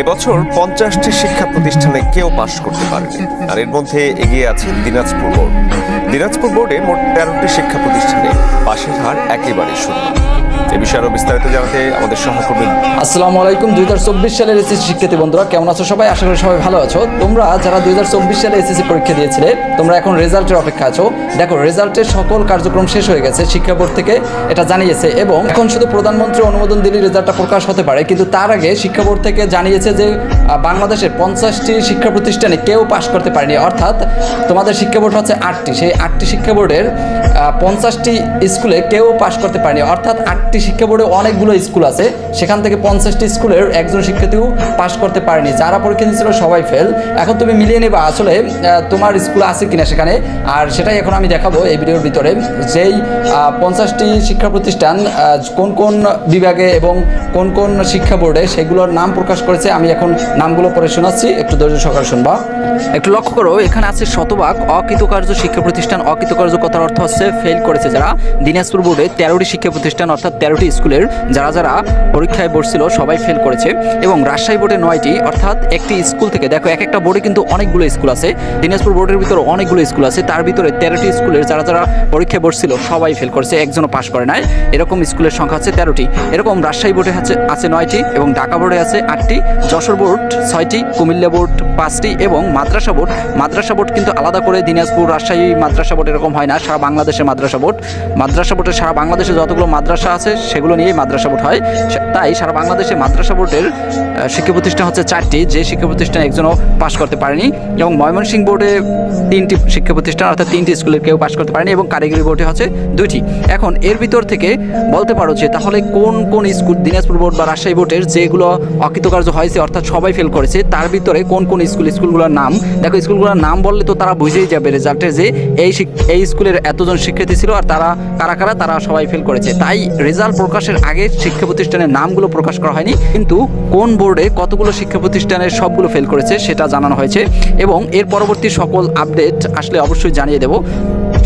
এবছর পঞ্চাশটি শিক্ষা প্রতিষ্ঠানে কেউ পাশ করতে পারেনি। আর এর মধ্যে এগিয়ে আছে দিনাজপুর বোর্ড। দিনাজপুর বোর্ডে মোট তেরোটি শিক্ষা প্রতিষ্ঠানে পাশের হার একেবারে শূন্য। এ বিষয়ে আরও বিস্তারিত জানাতে আমাদের সহকর্মী আসসালামু আলাইকুম। দুই হাজার চব্বিশ সালের এসএসসি শিক্ষার্থী বন্ধুরা, কেমন আছো সবাই? আশা করি সবাই ভালো আছো। তোমরা যারা দুই হাজার চব্বিশ সালে এসএসসি পরীক্ষা দিয়েছিলে, তোমরা এখন রেজাল্টের অপেক্ষা আছো। দেখো, রেজাল্টের সকল কার্যক্রম শেষ হয়ে গেছে, শিক্ষা বোর্ড থেকে এটা জানিয়েছে এবং এখন শুধু প্রধানমন্ত্রী অনুমোদন দিলে রেজাল্টটা প্রকাশ হতে পারে, কিন্তু তার আগে শিক্ষা বোর্ড থেকে জানিয়েছে যে বাংলাদেশের পঞ্চাশটি শিক্ষা প্রতিষ্ঠানে কেউ পাশ করতে পারেনি। অর্থাৎ তোমাদের শিক্ষা বোর্ড হচ্ছে আটটি। সেই আটটি শিক্ষা বোর্ডের পঞ্চাশটি স্কুলে কেউ পাশ করতে পারেনি। অর্থাৎ আটটি শিক্ষা বোর্ডে অনেকগুলো স্কুল আছে। সেখান থেকে পঞ্চাশটি স্কুলের একজন শিক্ষার্থীও পাশ করতে পারেনি। যারা পরীক্ষা দিয়েছিল সবাই ফেল এখন তুমি মিলিয়ে নেবা আসলে তোমার স্কুল আছে কিনা সেখানে। আর সেটাই এখন আমি দেখাবো এই ভিডিওর ভিতরে যেই পঞ্চাশটি শিক্ষা প্রতিষ্ঠান কোন কোন বিভাগে এবং কোন কোন শিক্ষা বোর্ডে সেগুলোর নাম প্রকাশ করেছে, আমি এখন নামগুলো পরে শোনাচ্ছি। একটু ধৈর্য সহকারে শুনবা। একটু লক্ষ্য করো, এখানে আছে শতভাগ অকৃতকার্য শিক্ষা প্রতিষ্ঠান। অকৃতকার্য কথার অর্থ হচ্ছে ফেল করেছে যারা। দিনাজপুর বোর্ডে তেরোটি শিক্ষা প্রতিষ্ঠান, অর্থাৎ তেরোটি স্কুলের যারা যারা পরীক্ষায় বসছিল, সবাই ফেল করেছে এবং রাজশাহী বোর্ডে নয়টি, অর্থাৎ একটি স্কুল থেকে, দেখো এক একটা বোর্ডে কিন্তু অনেকগুলো স্কুল আছে, দিনাজপুর বোর্ডের ভিতরে অনেকগুলো স্কুল আছে, তার ভিতরে তেরোটি স্কুলের যারা যারা পরীক্ষায় বসছিল, সবাই ফেল করেছে, একজনও পাশ করে নাই, এরকম স্কুলের সংখ্যা আছে তেরোটি, এরকম রাজশাহী বোর্ডে আছে আছে নয়টি এবং ঢাকা বোর্ডে আছে আটটি, যশোর বোর্ড ছয়টি, কুমিল্লা বোর্ড পাঁচটি এবং মাদ্রাসা বোর্ড মাদ্রাসা বোর্ড কিন্তু আলাদা করে দিনাজপুর, রাজশাহী, মাদ্রাসা বোর্ড এরকম হয় না, সারা বাংলাদেশের মাদ্রাসা বোর্ড, মাদ্রাসা বোর্ডের সারা বাংলাদেশে যতগুলো মাদ্রাসা আছে, সেগুলো নিয়েই মাদ্রাসা বোর্ড হয়। তাই সারা বাংলাদেশে মাদ্রাসা বোর্ডের শিক্ষা প্রতিষ্ঠান হচ্ছে চারটি, যে শিক্ষা প্রতিষ্ঠান একজনও পাশ করতে পারেনি। এবং ময়মনসিংহ বোর্ডে তিনটি শিক্ষা প্রতিষ্ঠান, অর্থাৎ তিনটি স্কুলের কেউ পাশ করতে পারেনি, এবং কারিগরি বোর্ডে হচ্ছে দুইটি। এখন এর ভিতর থেকে বলতে পারো যে তাহলে কোন কোন স্কুল, দিনাজপুর বোর্ড বা রাজশাহী বোর্ডের যেগুলো অকৃতকার্য হয়েছে, অর্থাৎ সবাই ফেল করেছে, তার ভিতরে কোন কোন স্কুল, স্কুলগুলোর নাম? দেখো, স্কুলগুলোর নাম বললে তো তারা বুঝেই যাবে রেজাল্টে যে এই এই স্কুলের এতজন শিক্ষার্থী ছিল, আর তারা, কারা কারা, তারা সবাই ফেল করেছে। তাই রেজাল্ট প্রকাশের আগে শিক্ষা প্রতিষ্ঠানের নামগুলো প্রকাশ করা হয়নি, কিন্তু কোন বোর্ডে কতগুলো শিক্ষা প্রতিষ্ঠানের সবগুলো ফেল করেছে সেটা জানানো হয়েছে এবং এর পরবর্তী সকল আপডেট আসলে অবশ্যই জানিয়ে দেব।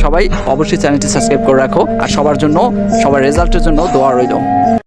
সবাই অবশ্যই চ্যানেলটি সাবস্ক্রাইব করে রাখো আর সবার জন্য, সবার রেজাল্টের জন্য দোয়া রইল।